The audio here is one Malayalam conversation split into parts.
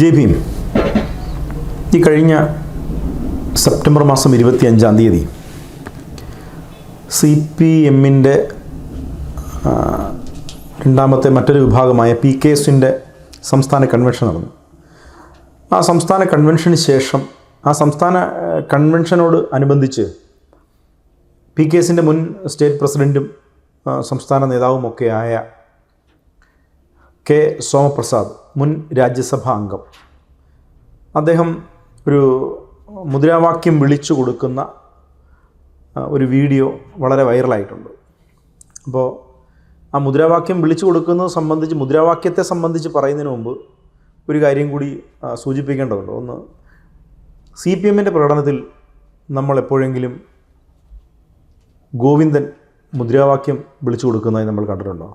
ജയ് ഭീം. ഈ കഴിഞ്ഞ സെപ്റ്റംബർ മാസം ഇരുപത്തി അഞ്ചാം തീയതി സി പി എമ്മിന്റെ രണ്ടാമത്തെ മറ്റൊരു വിഭാഗമായ പി കെ എസിന്റെ സംസ്ഥാന കൺവെൻഷൻ നടന്നു. ആ സംസ്ഥാന കൺവെൻഷന് ശേഷം ആ സംസ്ഥാന കൺവെൻഷനോട് അനുബന്ധിച്ച് പി കെ എസിന്റെ മുൻ സ്റ്റേറ്റ് പ്രസിഡന്റും സംസ്ഥാന നേതാവുമൊക്കെ ആയ കെ സോമപ്രസാദ് മുൻ രാജ്യസഭാ അംഗം. അദ്ദേഹം ഒരു മുദ്രാവാക്യം വിളിച്ചു കൊടുക്കുന്ന ഒരു വീഡിയോ വളരെ വൈറലായിട്ടുണ്ട്. അപ്പോൾ ആ മുദ്രാവാക്യം വിളിച്ചു കൊടുക്കുന്നത് സംബന്ധിച്ച് മുദ്രാവാക്യത്തെ സംബന്ധിച്ച് പറയുന്നതിന് മുമ്പ് ഒരു കാര്യം കൂടി സൂചിപ്പിക്കേണ്ടതുണ്ട്. ഒന്ന് സി പി എമ്മിന്റെ പ്രകടനത്തിൽ നമ്മൾ എപ്പോഴെങ്കിലും ഗോവിന്ദൻ മുദ്രാവാക്യം വിളിച്ചു കൊടുക്കുന്നതായി നമ്മൾ കണ്ടിട്ടുണ്ടോ?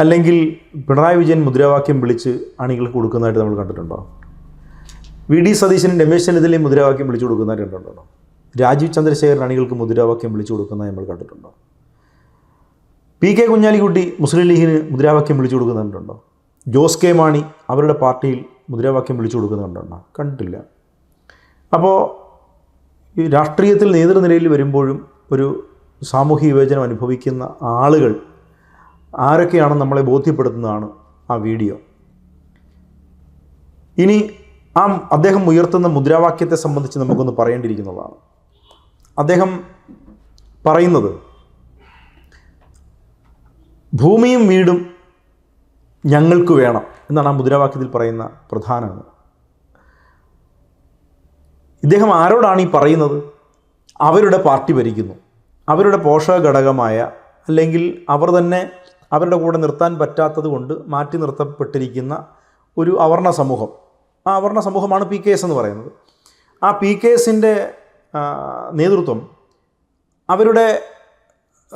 അല്ലെങ്കിൽ പിണറായി വിജയൻ മുദ്രാവാക്യം വിളിച്ച് അണികൾക്ക് കൊടുക്കുന്നതായിട്ട് നമ്മൾ കണ്ടിട്ടുണ്ടോ? വി ഡി സതീശനും രമേശ് ചെന്നിത്തലയും മുദ്രാവാക്യം വിളിച്ചു കൊടുക്കുന്നതായിട്ട് കണ്ടിട്ടുണ്ടോ? രാജീവ് ചന്ദ്രശേഖരൻ അണികൾക്ക് മുദ്രാവാക്യം വിളിച്ചു കൊടുക്കുന്നതായി നമ്മൾ കണ്ടിട്ടുണ്ടോ? പി കെ കുഞ്ഞാലിക്കുട്ടി മുസ്ലിം ലീഗിന് മുദ്രാവാക്യം വിളിച്ചു കൊടുക്കുന്നുണ്ടോ? ജോസ് കെ. മാണി അവരുടെ പാർട്ടിയിൽ മുദ്രാവാക്യം വിളിച്ചു കൊടുക്കുന്നുണ്ടോ കണ്ടിട്ടില്ല. അപ്പോൾ ഈ രാഷ്ട്രീയത്തിൽ നേതൃനിരയിൽ വരുമ്പോഴും ഒരു സാമൂഹ്യ വിവേചനം അനുഭവിക്കുന്ന ആളുകൾ ആരൊക്കെയാണെന്ന് നമ്മളെ ബോധ്യപ്പെടുത്തുന്നതാണ് ആ വീഡിയോ. ഇനി ആ അദ്ദേഹം ഉയർത്തുന്ന മുദ്രാവാക്യത്തെ സംബന്ധിച്ച് നമുക്കൊന്ന് പറയേണ്ടിയിരിക്കുന്നതാണ്. അദ്ദേഹം പറയുന്നത് ഭൂമിയും വീടും ഞങ്ങൾക്ക് വേണം എന്നാണ് ആ മുദ്രാവാക്യത്തിൽ പറയുന്ന പ്രധാനമാണ് ഇദ്ദേഹം ആരോടാണ് ഈ പറയുന്നത്? അവരുടെ പാർട്ടി ഭരിക്കുന്നു. അവരുടെ പോഷക ഘടകമായ അല്ലെങ്കിൽ അവർ തന്നെ അവരുടെ കൂടെ നിർത്താൻ പറ്റാത്തത് കൊണ്ട് മാറ്റി നിർത്തപ്പെട്ടിരിക്കുന്ന ഒരു അവർണ സമൂഹം. ആ അവർണ സമൂഹമാണ് പി കെ എസ് എന്ന് പറയുന്നത്. ആ പി കെ എസിന്റെ നേതൃത്വം അവരുടെ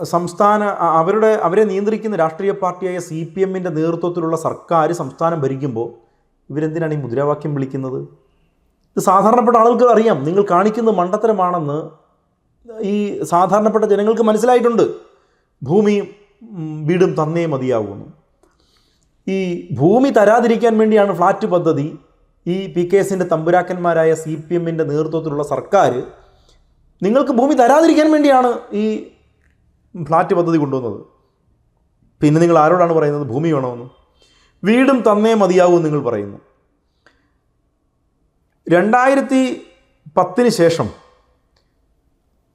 സംസ്ഥാന അവരുടെ അവരെ നിയന്ത്രിക്കുന്ന രാഷ്ട്രീയ പാർട്ടിയായ സി പി എമ്മിന്റെ നേതൃത്വത്തിലുള്ള സർക്കാർ സംസ്ഥാനം ഭരിക്കുമ്പോൾ ഇവരെന്തിനാണ് ഈ മുദ്രാവാക്യം വിളിക്കുന്നത്? ഇത് സാധാരണപ്പെട്ട ആളുകൾക്ക് അറിയാം. നിങ്ങൾ കാണിക്കുന്നത് മണ്ടത്തരമാണെന്ന് ഈ സാധാരണപ്പെട്ട ജനങ്ങൾക്ക് മനസ്സിലായിട്ടുണ്ട്. ഭൂമിയും വീടും തന്നേ മതിയാവുന്നു. ഈ ഭൂമി തരാതിരിക്കാൻ വേണ്ടിയാണ് ഫ്ലാറ്റ് പദ്ധതി. ഈ പി കെ എസിന്റെ തമ്പുരാക്കന്മാരായ സി പി എമ്മിന്റെ നേതൃത്വത്തിലുള്ള സർക്കാർ നിങ്ങൾക്ക് ഭൂമി തരാതിരിക്കാൻ വേണ്ടിയാണ് ഈ ഫ്ലാറ്റ് പദ്ധതി കൊണ്ടുവന്നത്. പിന്നെ നിങ്ങൾ ആരോടാണ് പറയുന്നത്? ഭൂമി വേണമെന്ന്. വീടും തന്നേ മതിയാവൂ നിങ്ങൾ പറയുന്നു. രണ്ടായിരത്തി പത്തിന് ശേഷം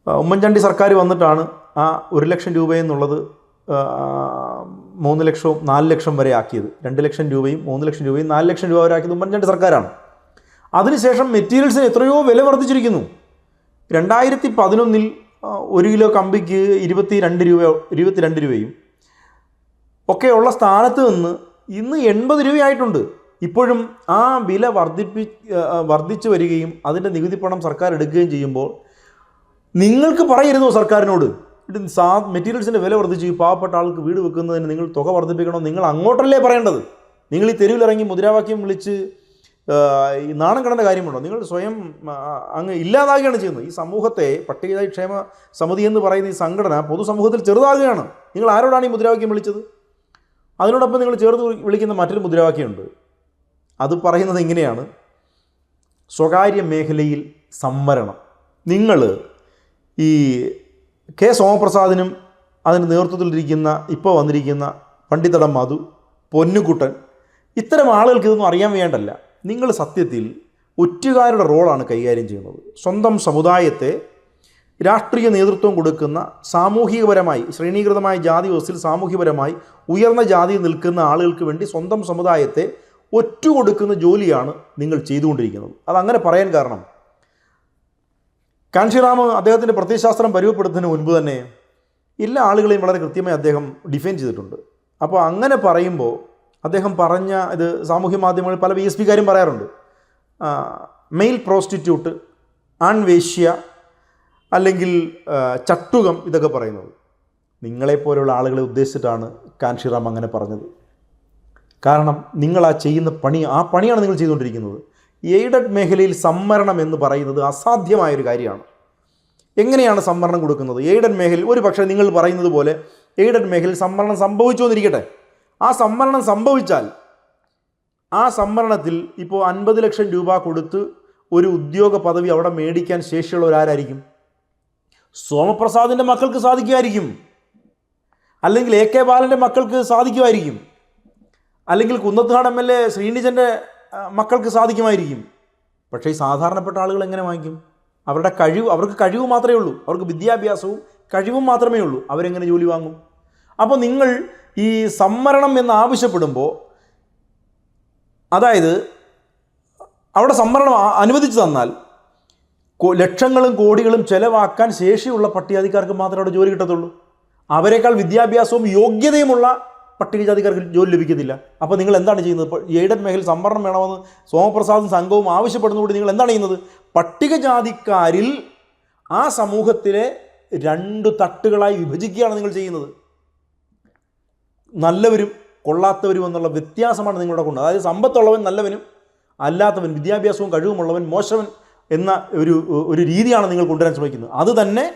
ഉമ്മൻചാണ്ടി സർക്കാർ വന്നിട്ടാണ് ആ ഒരു ലക്ഷം രൂപയെന്നുള്ളത് മൂന്ന് ലക്ഷവും നാല് ലക്ഷം വരെ ആക്കിയത്. രണ്ട് ലക്ഷം രൂപയും മൂന്ന് ലക്ഷം രൂപയും നാല് ലക്ഷം രൂപ വരെ ആക്കിയത് ഉമ്മൻചാണ്ടി സർക്കാരാണ്. അതിനുശേഷം മെറ്റീരിയൽസിന് എത്രയോ വില വർദ്ധിച്ചിരിക്കുന്നു. രണ്ടായിരത്തി പതിനൊന്നിൽ ഒരു കിലോ കമ്പിക്ക് ഇരുപത്തി രണ്ട് രൂപ ഇരുപത്തി രണ്ട് രൂപയും ഒക്കെയുള്ള സ്ഥാനത്ത് നിന്ന് ഇന്ന് എൺപത് രൂപയായിട്ടുണ്ട്. ഇപ്പോഴും ആ വില വർദ്ധിപ്പി വർദ്ധിച്ചു വരികയും അതിന്റെ നികുതി പണം സർക്കാർ എടുക്കുകയും ചെയ്യുമ്പോൾ നിങ്ങൾക്ക് പറയരുതോ സർക്കാരിനോട്? സാ മെറ്റീരിയൽസിന്റെ വില വർദ്ധിച്ചു ഈ പാവപ്പെട്ട ആൾക്ക് വീട് വെക്കുന്നതിന് നിങ്ങൾ തുക വർദ്ധിപ്പിക്കണം? നിങ്ങൾ അങ്ങോട്ടല്ലേ പറയേണ്ടത്? നിങ്ങൾ ഈ തെരുവിലിറങ്ങി മുദ്രാവാക്യം വിളിച്ച് ഈ നാണം കടന്ന കാര്യമുണ്ടോ? നിങ്ങൾ സ്വയം അങ്ങ് ഇല്ലാതാകുകയാണ് ചെയ്യുന്നത്. ഈ സമൂഹത്തെ പട്ടികജാതി ക്ഷേമ സമിതി എന്ന് പറയുന്ന ഈ സംഘടന പൊതുസമൂഹത്തിൽ ചെറുതാകുകയാണ്. നിങ്ങൾ ആരോടാണ് ഈ മുദ്രാവാക്യം വിളിച്ചത്? അതിനോടൊപ്പം നിങ്ങൾ ചേർത്ത് വിളിക്കുന്ന മറ്റൊരു മുദ്രാവാക്യമുണ്ട്. അത് പറയുന്നത് ഇങ്ങനെയാണ്. സ്വകാര്യ മേഖലയിൽ സംവരണം. നിങ്ങൾ ഈ കെ സോമപ്രസാദിനും അതിന് നേതൃത്വത്തിലിരിക്കുന്ന ഇപ്പോൾ വന്നിരിക്കുന്ന പണ്ഡിതടം മധു പൊന്നുകുട്ടൻ ഇത്തരം ആളുകൾക്ക് ഇതൊന്നും അറിയാൻ വേണ്ടല്ല. നിങ്ങൾ സത്യത്തിൽ ഒറ്റുകാരുടെ റോളാണ് കൈകാര്യം ചെയ്യുന്നത്. സ്വന്തം സമുദായത്തെ രാഷ്ട്രീയ നേതൃത്വം കൊടുക്കുന്ന സാമൂഹികപരമായി ശ്രേണീകൃതമായ ജാതി വ്യവസ്ഥയിൽ സാമൂഹികപരമായി ഉയർന്ന ജാതിയിൽ നിൽക്കുന്ന ആളുകൾക്ക് വേണ്ടി സ്വന്തം സമുദായത്തെ ഒറ്റ കൊടുക്കുന്ന ജോലിയാണ് നിങ്ങൾ ചെയ്തുകൊണ്ടിരിക്കുന്നത്. അതങ്ങനെ പറയാൻ കാരണം കാൻഷിറാം അദ്ദേഹത്തിന്റെ പ്രത്യയശാസ്ത്രം പരിവപ്പെടുത്തുന്നതിന് മുൻപ് തന്നെ എല്ലാ ആളുകളെയും വളരെ കൃത്യമായി അദ്ദേഹം ഡിഫൈൻ ചെയ്തിട്ടുണ്ട്. അപ്പോൾ അങ്ങനെ പറയുമ്പോൾ അദ്ദേഹം പറഞ്ഞ ഇത് സാമൂഹ്യ മാധ്യമങ്ങളിൽ പല ബി എസ് പിക്കാരും പറയാറുണ്ട്. മെയിൽ പ്രോസ്റ്റിറ്റ്യൂട്ട് ആൺവേശ്യ അല്ലെങ്കിൽ ചട്ടുകം ഇതൊക്കെ പറയുന്നത്. നിങ്ങളെപ്പോലുള്ള ആളുകളെ ഉദ്ദേശിച്ചിട്ടാണ് കാൻഷിറാം അങ്ങനെ പറഞ്ഞത്. കാരണം നിങ്ങൾ ആ ചെയ്യുന്ന പണി ആ പണിയാണ് നിങ്ങൾ ചെയ്തുകൊണ്ടിരിക്കുന്നത്. എയ്ഡഡ് മേഖലയിൽ സംവരണം എന്ന് പറയുന്നത് അസാധ്യമായൊരു കാര്യമാണ്. എങ്ങനെയാണ് സംവരണം കൊടുക്കുന്നത്? എയ്ഡഡ് മേഖലയിൽ ഒരു പക്ഷേ നിങ്ങൾ പറയുന്നത് പോലെ എയ്ഡഡ് മേഖലയിൽ സംവരണം സംഭവിച്ചു എന്നിരിക്കട്ടെ. ആ സംവരണം സംഭവിച്ചാൽ ആ സംവരണത്തിൽ ഇപ്പോൾ അൻപത് ലക്ഷം രൂപ കൊടുത്ത് ഒരു ഉദ്യോഗ പദവി അവിടെ മേടിക്കാൻ ശേഷിയുള്ളവരാരായിരിക്കും സോമപ്രസാദിന്റെ മക്കൾക്ക് സാധിക്കുമായിരിക്കും. അല്ലെങ്കിൽ എ കെ ബാലന്റെ മക്കൾക്ക് സാധിക്കുമായിരിക്കും. അല്ലെങ്കിൽ കുന്നത്തുകാട് എം എൽ എ ശ്രീനിജന്റെ മക്കൾക്ക് സാധിക്കുമായിരിക്കും. പക്ഷേ സാധാരണപ്പെട്ട ആളുകൾ എങ്ങനെ വാങ്ങിക്കും? അവരുടെ കഴിവ് അവർക്ക് കഴിവ് മാത്രമേ ഉള്ളൂ. അവർക്ക് വിദ്യാഭ്യാസവും കഴിവും മാത്രമേ ഉള്ളൂ. അവരെങ്ങനെ ജോലി വാങ്ങും? അപ്പോൾ നിങ്ങൾ ഈ സംവരണം എന്ന് ആവശ്യപ്പെടുമ്പോൾ അതായത് അവിടെ സംവരണം അനുവദിച്ചു തന്നാൽ ലക്ഷങ്ങളും കോടികളും ചെലവാക്കാൻ ശേഷിയുള്ള പട്ടികജാതിക്കാർക്ക് മാത്രമേ അവിടെ ജോലി കിട്ടത്തുള്ളൂ. അവരെക്കാൾ വിദ്യാഭ്യാസവും യോഗ്യതയുമുള്ള പട്ടികജാതിക്കാർക്ക് ജോലി ലഭിക്കുന്നില്ല. അപ്പോൾ നിങ്ങൾ എന്താണ് ചെയ്യുന്നത്? ഇപ്പോൾ എയ്ഡഡ് മേഖല സംവരണം വേണമെന്ന് സോമപ്രസാദും സംഘവും ആവശ്യപ്പെടുന്നതുകൂടി നിങ്ങൾ എന്താണ് ചെയ്യുന്നത്? പട്ടികജാതിക്കാരിൽ ആ സമൂഹത്തിലെ രണ്ട് തട്ടുകളായി വിഭജിക്കുകയാണ് നിങ്ങൾ ചെയ്യുന്നത്. നല്ലവരും കൊള്ളാത്തവരും എന്നുള്ള വ്യത്യാസമാണ് നിങ്ങളുടെ കൊണ്ട്. അതായത് സമ്പത്തുള്ളവൻ നല്ലവനും അല്ലാത്തവൻ വിദ്യാഭ്യാസവും കഴിവുമുള്ളവൻ മോശവൻ എന്ന ഒരു ഒരു രീതിയാണ് നിങ്ങൾ കൊണ്ടുവരാൻ ശ്രമിക്കുന്നത്. അത് തന്നെ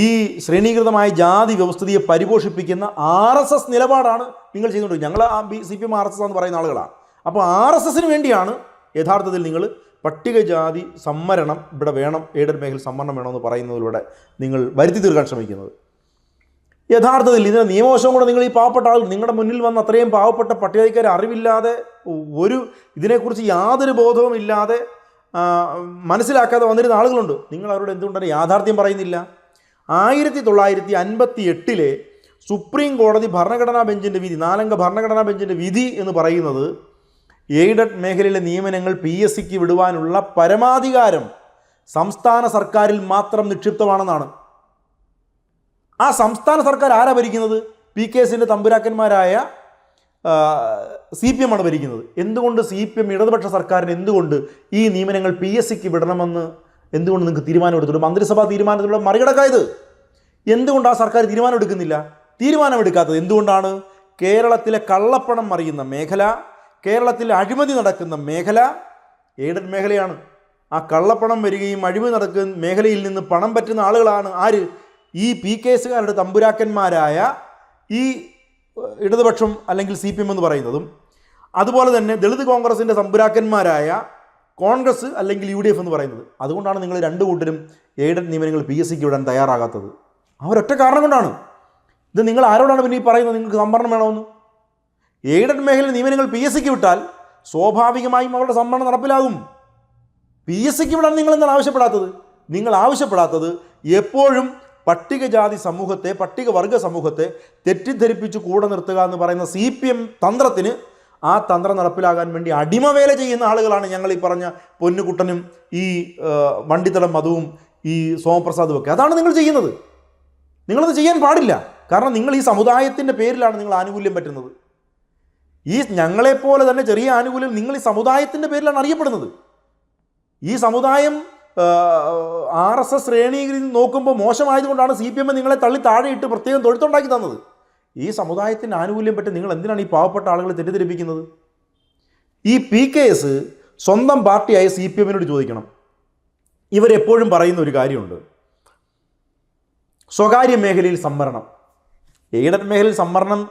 ഈ ശ്രേണീകൃതമായ ജാതി വ്യവസ്ഥിതിയെ പരിപോഷിപ്പിക്കുന്ന ആർ എസ് എസ് നിലപാടാണ് നിങ്ങൾ ചെയ്യുന്നുണ്ട്. ഞങ്ങൾ ആ B C P M R S S എന്ന് പറയുന്ന ആളുകളാണ് അപ്പോൾ ആർ എസ് എസിന് വേണ്ടിയാണ് യഥാർത്ഥത്തിൽ നിങ്ങൾ പട്ടികജാതി സംവരണം ഇവിടെ വേണം എയ്ഡഡ് മേഖല സംവരണം വേണമെന്ന് പറയുന്നതിലൂടെ നിങ്ങൾ വരുത്തി തീർക്കാൻ ശ്രമിക്കുന്നത്. യഥാർത്ഥത്തിൽ ഇതിന്റെ നിയമവശം കൂടെ നിങ്ങൾ ഈ പാവപ്പെട്ട ആളുകൾ നിങ്ങളുടെ മുന്നിൽ വന്ന് അത്രയും പാവപ്പെട്ട പട്ടികജാതിക്കാർ അറിവില്ലാതെ ഒരു ഇതിനെക്കുറിച്ച് യാതൊരു ബോധവും ഇല്ലാതെ മനസ്സിലാക്കാതെ വന്നിരുന്ന ആളുകളുണ്ട്. നിങ്ങൾ അവരോട് എന്തുകൊണ്ടാണ് യാഥാർത്ഥ്യം പറയുന്നില്ല. ആയിരത്തി തൊള്ളായിരത്തി അൻപത്തി എട്ടിലെ സുപ്രീം കോടതി ഭരണഘടനാ ബെഞ്ചിന്റെ വിധി നാലംഗ ഭരണഘടനാ ബെഞ്ചിന്റെ വിധി എന്ന് പറയുന്നത് എയ്ഡഡ് മേഖലയിലെ നിയമനങ്ങൾ പി എസ് സിക്ക് വിടുവാനുള്ള പരമാധികാരം സംസ്ഥാന സർക്കാരിൽ മാത്രം നിക്ഷിപ്തമാണെന്നാണ്. ആ സംസ്ഥാന സർക്കാർ ആരാ ഭരിക്കുന്നത്? പി കെ എസിന്റെ തമ്പുരാക്കന്മാരായ സി പി എം ആണ് ഭരിക്കുന്നത്. എന്തുകൊണ്ട് സി പി എം ഇടതുപക്ഷ സർക്കാരിന് എന്തുകൊണ്ട് ഈ നിയമനങ്ങൾ പി എസ് സിക്ക് വിടണമെന്ന് എന്തുകൊണ്ട് നിങ്ങൾക്ക് തീരുമാനമെടുത്തുള്ളൂ മന്ത്രിസഭാ തീരുമാനത്തിലൂടെ മറികടക്കായത് എന്തുകൊണ്ട് ആ സർക്കാർ തീരുമാനമെടുക്കുന്നില്ല? തീരുമാനമെടുക്കാത്തത് എന്തുകൊണ്ടാണ്? കേരളത്തിലെ കള്ളപ്പണം മറിയുന്ന മേഖല കേരളത്തിൽ അഴിമതി നടക്കുന്ന മേഖല എയ്ഡഡ് മേഖലയാണ്. ആ കള്ളപ്പണം വരികയും അഴിമതി നടക്കുന്ന മേഖലയിൽ നിന്ന് പണം പറ്റുന്ന ആളുകളാണ് ആര്? ഈ പി കേസുകാരുടെ തമ്പുരാക്കന്മാരായ ഈ ഇടതുപക്ഷം അല്ലെങ്കിൽ സി പി എം എന്ന് പറയുന്നതും. അതുപോലെ തന്നെ ദളിത് കോൺഗ്രസിന്റെ തമ്പുരാക്കന്മാരായ കോൺഗ്രസ് അല്ലെങ്കിൽ യു ഡി എഫ് എന്ന് പറയുന്നത്. അതുകൊണ്ടാണ് നിങ്ങൾ രണ്ട് കൂട്ടരും എയ്ഡഡ് നിയമനങ്ങൾ പി എസ് സിക്ക് വിടാൻ തയ്യാറാകാത്തത്. അവരൊറ്റ കാരണം കൊണ്ടാണ്. ഇത് നിങ്ങൾ ആരോടാണ് പിന്നെ ഈ പറയുന്നത്? നിങ്ങൾക്ക് സംവരണം വേണമെന്ന്. എയ്ഡഡ് മേഖല നിയമനങ്ങൾ പി എസ് സിക്ക് വിട്ടാൽ സ്വാഭാവികമായും അവരുടെ സംവരണം നടപ്പിലാകും. പി എസ് സിക്ക് വിടാൻ നിങ്ങൾ എന്താണ് ആവശ്യപ്പെടാത്തത്? നിങ്ങൾ ആവശ്യപ്പെടാത്തത് എപ്പോഴും പട്ടികജാതി സമൂഹത്തെ പട്ടികവർഗ സമൂഹത്തെ തെറ്റിദ്ധരിപ്പിച്ച് കൂടെ നിർത്തുക എന്ന് പറയുന്ന സി പി എം തന്ത്രത്തിന് ആ തന്ത്രം നടപ്പിലാകാൻ വേണ്ടി അടിമവേല ചെയ്യുന്ന ആളുകളാണ് ഞങ്ങൾ ഈ പറഞ്ഞ പൊന്നുകുട്ടനും ഈ വണ്ടിത്തടം മധുവും ഈ സോമപ്രസാദും ഒക്കെ. അതാണ് നിങ്ങൾ ചെയ്യുന്നത്. നിങ്ങളത് ചെയ്യാൻ പാടില്ല. കാരണം നിങ്ങൾ ഈ സമുദായത്തിന്റെ പേരിലാണ് നിങ്ങൾ ആനുകൂല്യം പറ്റുന്നത്. ഈ ഞങ്ങളെപ്പോലെ തന്നെ ചെറിയ ആനുകൂല്യം നിങ്ങൾ ഈ സമുദായത്തിന്റെ പേരിലാണ് അറിയപ്പെടുന്നത്. ഈ സമുദായം ആർ എസ് എസ് ശ്രേണിയിൽ നോക്കുമ്പോൾ മോശമായതുകൊണ്ടാണ് സി പി എം നിങ്ങളെ തള്ളി താഴെയിട്ട് പ്രത്യേകം തൊഴുത്തുണ്ടാക്കി തന്നത്. ഈ സമുദായത്തിന്റെ ആനുകൂല്യം പറ്റി നിങ്ങൾ എന്തിനാണ് ഈ പാവപ്പെട്ട ആളുകളെ തെറ്റിദ്ധരിപ്പിക്കുന്നത്? ഈ പി കെ എസ് സ്വന്തം പാർട്ടിയായ സി പി എമ്മിനോട് ചോദിക്കണം. ഇവരെപ്പോഴും പറയുന്ന ഒരു കാര്യമുണ്ട്. സ്വകാര്യ മേഖലയിൽ സംവരണം. എയ്ഡഡ് മേഖലയിൽ സംവരണം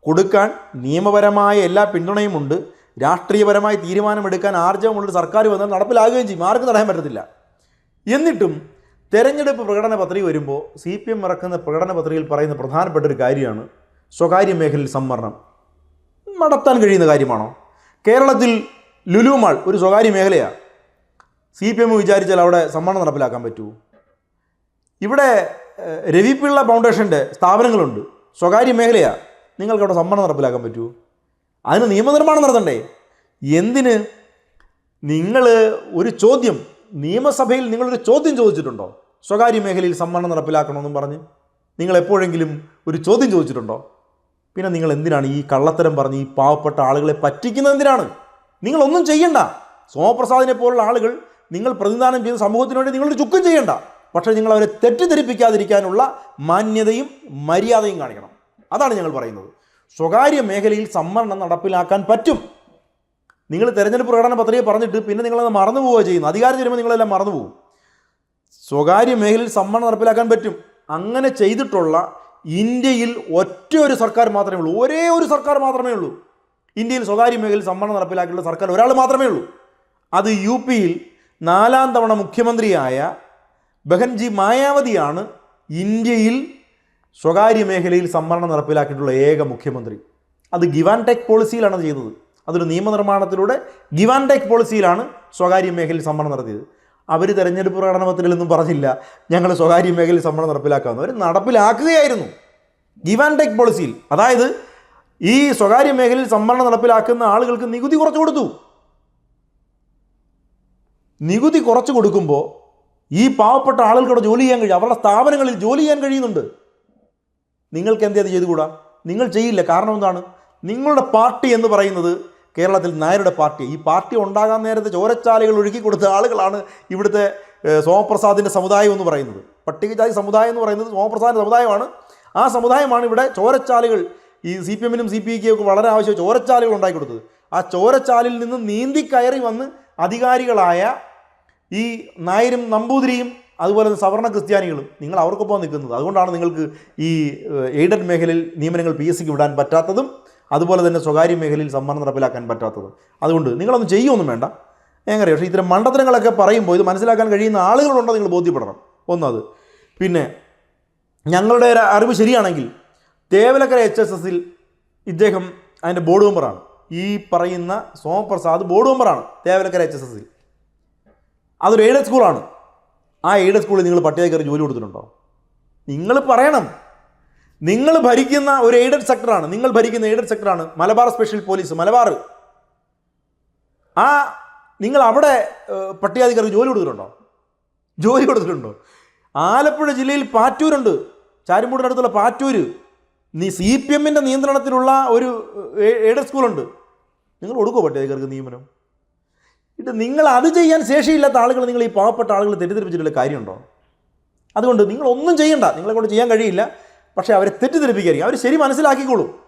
കൊടുക്കാൻ നിയമപരമായ എല്ലാ പിന്തുണയുമുണ്ട് രാഷ്ട്രീയപരമായ തീരുമാനമെടുക്കാൻ ആർജവമുള്ള സർക്കാർ വന്നാൽ നടപ്പിലാകുകയും ചെയ്യും. ആർക്കും തടയാൻ പറ്റത്തില്ല. എന്നിട്ടും തെരഞ്ഞെടുപ്പ് പ്രകടന പത്രിക വരുമ്പോൾ സി പി എം ഇറക്കുന്ന പ്രകടന പത്രികയിൽ പറയുന്ന പ്രധാനപ്പെട്ട ഒരു കാര്യമാണ്. സ്വകാര്യ മേഖലയിൽ സംവരണം. നടത്താൻ കഴിയുന്ന കാര്യമാണോ? കേരളത്തിൽ ലുലുമാൾ ഒരു സ്വകാര്യ മേഖലയാണ് സി പി എം വിചാരിച്ചാൽ അവിടെ സംവരണം നടപ്പിലാക്കാൻ പറ്റുമോ ഇവിടെ രവിപിള്ള ഫൗണ്ടേഷന്റെ സ്ഥാപനങ്ങളുണ്ട്. സ്വകാര്യ മേഖലയാണ് നിങ്ങൾക്ക് അവിടെ സംവരണം നടപ്പിലാക്കാൻ പറ്റുമോ അതിന് നിയമനിർമ്മാണം നടത്തണ്ടേ? എന്തിന്? നിങ്ങൾ ഒരു ചോദ്യം നിയമസഭയിൽ നിങ്ങളൊരു ചോദ്യം ചോദിച്ചിട്ടുണ്ടോ? സ്വകാര്യ മേഖലയിൽ സംവരണം നടപ്പിലാക്കണമെന്നും പറഞ്ഞ് നിങ്ങൾ എപ്പോഴെങ്കിലും ഒരു ചോദ്യം ചോദിച്ചിട്ടുണ്ടോ? പിന്നെ നിങ്ങൾ എന്തിനാണ് ഈ കള്ളത്തരം പറഞ്ഞ് ഈ പാവപ്പെട്ട ആളുകളെ പറ്റിക്കുന്നത് എന്തിനാണ്? നിങ്ങളൊന്നും ചെയ്യണ്ട. സോമപ്രസാദിനെ പോലുള്ള ആളുകൾ നിങ്ങൾ പ്രതിദാനം ചെയ്യുന്ന സമൂഹത്തിന് വേണ്ടി നിങ്ങളൊരു ചുക്കും ചെയ്യണ്ട. പക്ഷേ നിങ്ങൾ അവരെ തെറ്റിദ്ധരിപ്പിക്കാതിരിക്കാനുള്ള മാന്യതയും മര്യാദയും കാണിക്കണം. അതാണ് ഞങ്ങൾ പറയുന്നത്. സ്വകാര്യ മേഖലയിൽ സംവരണം നടപ്പിലാക്കാൻ പറ്റും. നിങ്ങൾ തെരഞ്ഞെടുപ്പ് പ്രകടന പത്രിക പറഞ്ഞിട്ട് പിന്നെ നിങ്ങളത് മറന്നു പോവുക ചെയ്യുന്നു അധികാരം തരുമ്പോൾ നിങ്ങളെല്ലാം മറന്നു പോകും സ്വകാര്യ മേഖലയിൽ സംവരണം നടപ്പിലാക്കാൻ പറ്റും. അങ്ങനെ ചെയ്തിട്ടുള്ള ഇന്ത്യയിൽ ഒറ്റ ഒരു സർക്കാർ മാത്രമേ ഉള്ളൂ. ഒരേ ഒരു സർക്കാർ മാത്രമേ ഉള്ളൂ. ഇന്ത്യയിൽ സ്വകാര്യ മേഖലയിൽ സംവരണം നടപ്പിലാക്കിയിട്ടുള്ള സർക്കാർ ഒരാൾ മാത്രമേ ഉള്ളൂ. അത് യു പിയിൽ നാലാം തവണ മുഖ്യമന്ത്രിയായ ബഹൻജി മായാവതിയാണ് ഇന്ത്യയിൽ സ്വകാര്യ മേഖലയിൽ സംവരണം നടപ്പിലാക്കിയിട്ടുള്ള ഏക മുഖ്യമന്ത്രി. അത് ഗിവ് ആൻഡ് ടെക് പോളിസിയിലാണ് ചെയ്തത്. അതൊരു നിയമനിർമ്മാണത്തിലൂടെ ഗിവ് ആൻഡ് ടെക് പോളിസിയിലാണ് സ്വകാര്യ മേഖലയിൽ സംവരണം നടത്തിയത്. അവർ തെരഞ്ഞെടുപ്പ് പ്രകടനത്തിലൊന്നും പറഞ്ഞില്ല. ഞങ്ങൾ സ്വകാര്യ മേഖലയിൽ സംവരണം നടപ്പിലാക്കാമെന്ന്. അവർ നടപ്പിലാക്കുകയായിരുന്നു. ഗിവ് ആൻഡ് ടേക്ക് പോളിസിയിൽ അതായത് ഈ സ്വകാര്യ മേഖലയിൽ സംവരണം നടപ്പിലാക്കുന്ന ആളുകൾക്ക് നികുതി കുറച്ചു കൊടുത്തു. നികുതി കുറച്ചു കൊടുക്കുമ്പോൾ ഈ പാവപ്പെട്ട ആളുകളുടെ ജോലി ചെയ്യാൻ കഴിയും. അവരുടെ സ്ഥാപനങ്ങളിൽ ജോലി ചെയ്യാൻ കഴിയുന്നുണ്ട്. നിങ്ങൾക്ക് എന്തേ അത് ചെയ്തുകൂടാ നിങ്ങൾ ചെയ്യില്ല. കാരണം എന്താണ്? നിങ്ങളുടെ പാർട്ടി എന്ന് പറയുന്നത് കേരളത്തിൽ നായരുടെ പാർട്ടി. ഈ പാർട്ടി ഉണ്ടാകാൻ നേരത്തെ ചോരച്ചാലുകൾ ഒഴുക്കി കൊടുത്ത ആളുകളാണ് ഇവിടുത്തെ സോമപ്രസാദിന്റെ സമുദായം എന്ന് പറയുന്നത്. പട്ടികജാതി സമുദായം എന്ന് പറയുന്നത് സോമപ്രസാദിന്റെ സമുദായമാണ്. ആ സമുദായമാണ് ഇവിടെ ചോരച്ചാലുകൾ ഈ സി പി എമ്മിനും സി പി ഐക്കും ഒക്കെ വളരെ ആവശ്യം ചോരച്ചാലുകൾ ഉണ്ടാക്കി കൊടുത്തത്. ആ ചോരച്ചാലിൽ നിന്ന് നീന്തി കയറി വന്ന് അധികാരികളായ ഈ നായരും നമ്പൂതിരിയും അതുപോലെ തന്നെ സവർണ ക്രിസ്ത്യാനികളും നിങ്ങൾ അവർക്കൊപ്പം നിൽക്കുന്നത്. അതുകൊണ്ടാണ് നിങ്ങൾക്ക് ഈ എയ്ഡഡ് മേഖലയിൽ നിയമനങ്ങൾ പി എസ് സിക്ക് വിടാൻ പറ്റാത്തതും അതുപോലെ തന്നെ സ്വകാര്യ മേഖലയിൽ സംവരണം നടപ്പിലാക്കാൻ പറ്റാത്തതും. അതുകൊണ്ട് നിങ്ങളൊന്നും ചെയ്യുമൊന്നും വേണ്ട. എങ്ങനെ പക്ഷേ ഇത്തരം മണ്ഡലങ്ങളൊക്കെ പറയുമ്പോൾ ഇത് മനസ്സിലാക്കാൻ കഴിയുന്ന ആളുകളുണ്ടോ നിങ്ങൾ ബോധ്യപ്പെടണം. ഒന്നത് പിന്നെ ഞങ്ങളുടെ ഒരു അറിവ് ശരിയാണെങ്കിൽ തേവലക്കര എച്ച് എസ് എസിൽ ഇദ്ദേഹം അതിന്റെ ബോർഡ് മെമ്പറാണ്. ഈ പറയുന്ന സോമപ്രസാദ് ബോർഡ് മെമ്പറാണ് തേവലക്കര എച്ച് എസ് എസിൽ അതൊരു എയ്ഡഡ് സ്കൂളാണ്. ആ എയ്ഡ് സ്കൂളിൽ നിങ്ങൾ പട്ടികയിൽ കയറി ജോലി കൊടുത്തിട്ടുണ്ടോ? നിങ്ങൾ പറയണം. നിങ്ങൾ ഭരിക്കുന്ന ഒരു എയ്ഡഡ് സെക്ടറാണ് നിങ്ങൾ ഭരിക്കുന്ന എയ്ഡഡ് സെക്ടറാണ് മലബാർ സ്പെഷ്യൽ പോലീസ് മലബാർ. ആ നിങ്ങൾ അവിടെ പട്ടികാധികാർക്ക് ജോലി കൊടുത്തിട്ടുണ്ടോ? ജോലി കൊടുത്തിട്ടുണ്ടോ? ആലപ്പുഴ ജില്ലയിൽ പാറ്റൂരുണ്ട് ചാരുമൂടിനടുത്തുള്ള പാറ്റൂര് നീ സി പി എമ്മിന്റെ നിയന്ത്രണത്തിലുള്ള ഒരു എയ്ഡഡ് സ്കൂളുണ്ട് നിങ്ങൾ കൊടുക്കുമോ പട്ടികാധികാർക്ക് നിയമനം? ഇത് നിങ്ങൾ അത് ചെയ്യാൻ ശേഷിയില്ലാത്ത ആളുകൾ നിങ്ങൾ ഈ പാവപ്പെട്ട ആളുകൾ തെറ്റിദ്ധരിപ്പിച്ചിട്ടുള്ള കാര്യമുണ്ടോ? അതുകൊണ്ട് നിങ്ങൾ ഒന്നും ചെയ്യണ്ട. നിങ്ങളെ കൊണ്ട് ചെയ്യാൻ കഴിയില്ല. പക്ഷേ അവരെ തെറ്റിദ്ധരിപ്പിക്കായിരിക്കും. അവർ ശരി മനസ്സിലാക്കിക്കോളും.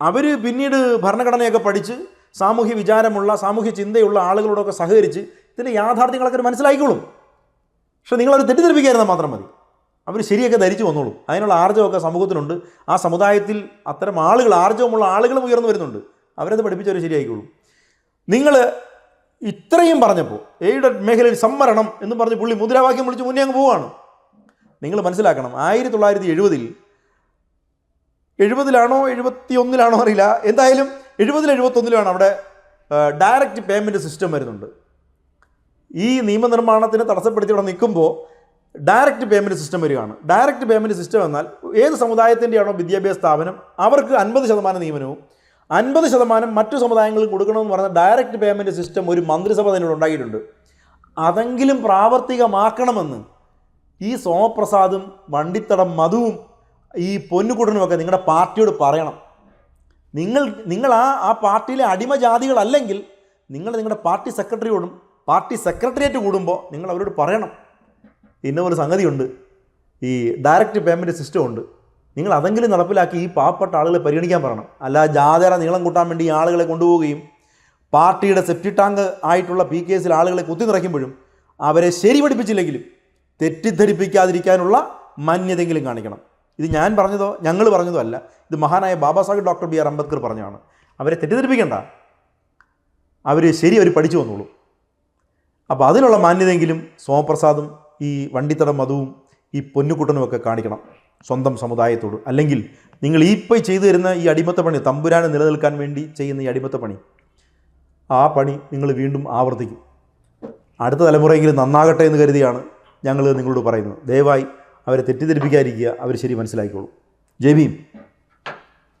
അവർ പിന്നീട് ഭരണഘടനയൊക്കെ പഠിച്ച് സാമൂഹ്യ വിചാരമുള്ള സാമൂഹ്യ ചിന്തയുള്ള ആളുകളോടൊക്കെ സഹകരിച്ച് ഇതിന്റെ യാഥാർത്ഥ്യങ്ങളൊക്കെ അവർ മനസ്സിലാക്കിക്കോളും. പക്ഷേ നിങ്ങളവർ തെറ്റിദ്ധരിപ്പിക്കായിരുന്നാൽ മാത്രം മതി. അവർ ശരിയൊക്കെ ധരിച്ചു വന്നോളും. അതിനുള്ള ആർജവമൊക്കെ സമൂഹത്തിനുണ്ട്. ആ സമുദായത്തിൽ അത്തരം ആളുകൾ ആർജവമുള്ള ആളുകളും ഉയർന്നു വരുന്നുണ്ട്. അവരത് പഠിപ്പിച്ചവർ ശരിയായിക്കോളും നിങ്ങൾ ഇത്രയും പറഞ്ഞപ്പോൾ എയ്ഡഡ് മേഖലയിൽ സംവരണം എന്ന് പറഞ്ഞ് പുള്ളി മുദ്രാവാക്യം വിളിച്ച് മുന്നേ അങ്ങ് പോവുകയാണ് നിങ്ങൾ മനസ്സിലാക്കണം ആയിരത്തി തൊള്ളായിരത്തി എഴുപതിൽ എഴുപതിലാണോ എഴുപത്തി ഒന്നിലാണോ അറിയില്ല. എന്തായാലും എഴുപതിൽ എഴുപത്തൊന്നിലാണ് അവിടെ ഡയറക്റ്റ് പേയ്മെന്റ് സിസ്റ്റം വരുന്നുണ്ട്. ഈ നിയമനിർമ്മാണത്തിന് തടസ്സപ്പെടുത്തി ഇവിടെ നിൽക്കുമ്പോൾ ഡയറക്റ്റ് പേയ്മെന്റ് സിസ്റ്റം വരികയാണ്. ഡയറക്റ്റ് പേയ്മെന്റ് സിസ്റ്റം എന്നാൽ ഏത് സമുദായത്തിന്റെയാണോ വിദ്യാഭ്യാസ സ്ഥാപനം അവർക്ക് അൻപത് ശതമാനം നിയമനവും അൻപത് ശതമാനം മറ്റു സമുദായങ്ങൾക്ക് കൊടുക്കണമെന്ന് പറഞ്ഞ ഡയറക്റ്റ് പേയ്മെന്റ് സിസ്റ്റം ഒരു മന്ത്രിസഭ തന്നെ ഉണ്ടാക്കിയിട്ടുണ്ട്. അതെങ്കിലും പ്രാവർത്തികമാക്കണമെന്ന് ഈ സോമപ്രസാദും വണ്ടിത്തടം മധുവും ഈ പൊന്നുകുടനുമൊക്കെ നിങ്ങളുടെ പാർട്ടിയോട് പറയണം. നിങ്ങൾ നിങ്ങൾ ആ ആ പാർട്ടിയിലെ അടിമജാതികളല്ലെങ്കിൽ നിങ്ങൾ നിങ്ങളുടെ പാർട്ടി സെക്രട്ടറിയോടും പാർട്ടി സെക്രട്ടേറിയറ്റ് കൂടുമ്പോൾ നിങ്ങൾ അവരോട് പറയണം. ഇന്ന ഒരു സംഗതിയുണ്ട്. ഈ ഡയറക്റ്റ് പേയ്മെന്റ് സിസ്റ്റം ഉണ്ട്. നിങ്ങൾ അതെങ്കിലും നടപ്പിലാക്കി ഈ പാവപ്പെട്ട ആളുകളെ പരിഗണിക്കാൻ പറയണം. അല്ല ജാതര നീളം കൂട്ടാൻ വേണ്ടി ഈ ആളുകളെ കൊണ്ടുപോവുകയും പാർട്ടിയുടെ സെപ്റ്റി ടാങ്ക് ആയിട്ടുള്ള പി കെ കേസിൽ ആളുകളെ കുത്തി നിറയ്ക്കുമ്പോഴും അവരെ ശരി പഠിപ്പിച്ചില്ലെങ്കിലും തെറ്റിദ്ധരിപ്പിക്കാതിരിക്കാനുള്ള മാന്യതെങ്കിലും കാണിക്കണം. ഇത് ഞാൻ പറഞ്ഞതോ? ഞങ്ങൾ പറഞ്ഞതോ അല്ല. ഇത് മഹാനായ Baba Saheb doctor B R Ambedkar പറഞ്ഞതാണ്. അവരെ തെറ്റിദ്ധരിപ്പിക്കണ്ട. അവർ ശരി അവർ പഠിച്ചു വന്നോളൂ. അപ്പോൾ അതിനുള്ള മാന്യതയെങ്കിലും സോമപ്രസാദും ഈ വണ്ടിത്തടം മധുവും ഈ പൊന്നുകുട്ടനുമൊക്കെ കാണിക്കണം. സ്വന്തം സമുദായത്തോട്. അല്ലെങ്കിൽ നിങ്ങൾ ഈ ഇപ്പോൾ ചെയ്തു തരുന്ന ഈ അടിമത്ത പണി തമ്പുരാനെ നിലനിൽക്കാൻ വേണ്ടി ചെയ്യുന്ന ഈ അടിമത്ത പണി ആ പണി നിങ്ങൾ വീണ്ടും ആവർത്തിക്കും. അടുത്ത തലമുറയെങ്കിലും നന്നാകട്ടെ എന്ന് കരുതിയാണ് ഞങ്ങൾ നിങ്ങളോട് പറയുന്നത്. ദയവായി അവരെ തെറ്റിദ്ധരിപ്പിക്കാതിരിക്കുക. അവർ ശരി മനസ്സിലാക്കിക്കോളൂ. ജയ് ഭീം.